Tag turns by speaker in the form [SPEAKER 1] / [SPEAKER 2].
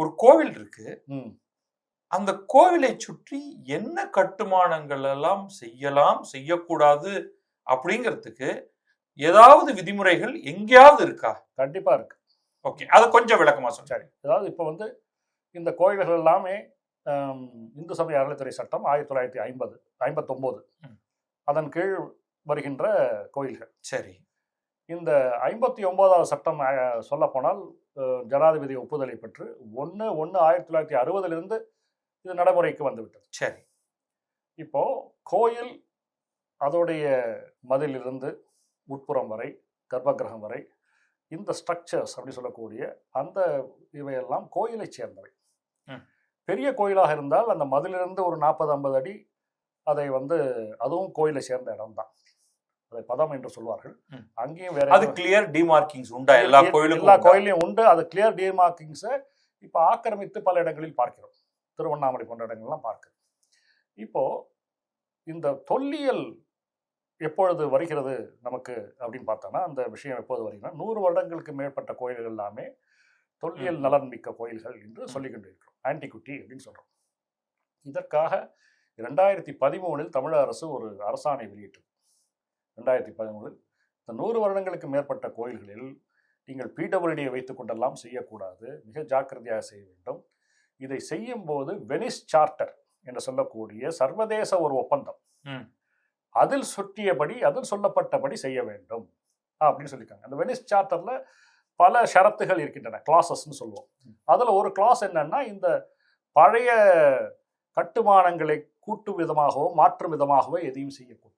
[SPEAKER 1] ஒரு கோவில் இருக்கு. அந்த கோவிலை சுற்றி என்ன கட்டுமானங்கள் எல்லாம் செய்யலாம் செய்யக்கூடாது அப்படிங்கிறதுக்கு ஏதாவது விதிமுறைகள் எங்கேயாவது இருக்கா?
[SPEAKER 2] கண்டிப்பா இருக்கு.
[SPEAKER 1] ஓகே அதை கொஞ்சம் விளக்கமா சொல்லுங்க.
[SPEAKER 2] சரி அதாவது இப்போ வந்து இந்த கோயில்கள் எல்லாமே இந்து சமய அறநிலைத்துறை சட்டம் ஆயிரத்தி தொள்ளாயிரத்தி ஐம்பது ஐம்பத்தொம்போது. அதன் கீழ் வருகின்ற கோயில்கள்
[SPEAKER 1] சரி.
[SPEAKER 2] இந்த ஐம்பத்தி ஒன்பதாவது சட்டம் சொல்ல போனால் ஜனாதிபதி ஒப்புதலை பெற்று ஒன்று ஒன்று ஆயிரத்தி தொள்ளாயிரத்தி அறுபதிலிருந்து இது நடைமுறைக்கு வந்துவிட்டது.
[SPEAKER 1] சரி.
[SPEAKER 2] இப்போ கோயில் அதோடைய மதிலிருந்து உட்புறம் வரை கர்ப்பகிரகம் வரை இந்த ஸ்ட்ரக்சர்ஸ் அப்படி சொல்லக்கூடிய அந்த இவையெல்லாம் கோயிலைச் சேர்ந்தவை. பெரிய கோயிலாக இருந்தால் அந்த மதிலிருந்து ஒரு நாற்பது ஐம்பது அடி அதை வந்து அதுவும் கோயிலை சேர்ந்த இடம்தான். அதை பதம் என்று சொல்வார்கள். அங்கேயும் வேற
[SPEAKER 1] அது கிளியர் டிமார்க்கிங்ஸ் உண்டா? எல்லா கோயிலுக்கும்
[SPEAKER 2] எல்லா? கோயிலையும் உண்டு. அது கிளியர் டிமார்க்கிங்ஸை இப்போ ஆக்கிரமித்து பல இடங்களில் பார்க்கிறோம். திருவண்ணாமலை போன்ற இடங்கள்லாம் பார்க்கிறோம். இப்போ இந்த தொல்லியல் எப்பொழுது வருகிறது நமக்கு அப்படின்னு பார்த்தோம்னா அந்த விஷயம் எப்போது வருகிறதுனா நூறு வருடங்களுக்கு மேற்பட்ட கோயில்கள் எல்லாமே தொல்லியல். நலன் மிக்க கோயில்கள் என்று சொல்லிக் கொண்டிருக்கிறோம். ஆன்டிகுட்டி அப்படின்னு சொல்றோம். இதற்காக ரெண்டாயிரத்தி பதிமூணில் தமிழக அரசு ஒரு அரசாணை வெளியிட்டது. ரெண்டாயிரத்தி பதிமூணில் இந்த நூறு வருடங்களுக்கு மேற்பட்ட கோயில்களில் நீங்கள் பிடபிள்யூடியை வைத்துக் கொண்டெல்லாம் செய்யக்கூடாது. மிக ஜாக்கிரதையாக செய்ய வேண்டும். இதை செய்யும் போது வெனிஸ் சார்ட்டர் என்று சொல்லக்கூடிய சர்வதேச ஒரு ஒப்பந்தம்.
[SPEAKER 1] ம்.
[SPEAKER 2] அதில் சுற்றியபடி அதில் சொல்லப்பட்டபடி செய்ய வேண்டும். அப்படின்னு சொல்லியிருக்காங்க. அந்த வெனிஸ் சார்ட்டர்ல பல ஷரத்துகள் இருக்கின்றன. கிளாசஸ்ன்னு சொல்லுவோம். அதுல ஒரு கிளாஸ் என்னன்னா இந்த பழைய கட்டுமானங்களை கூட்டு விதமாகவோ மாற்றும் விதமாகவோ எதையும் செய்யக்கூடாது.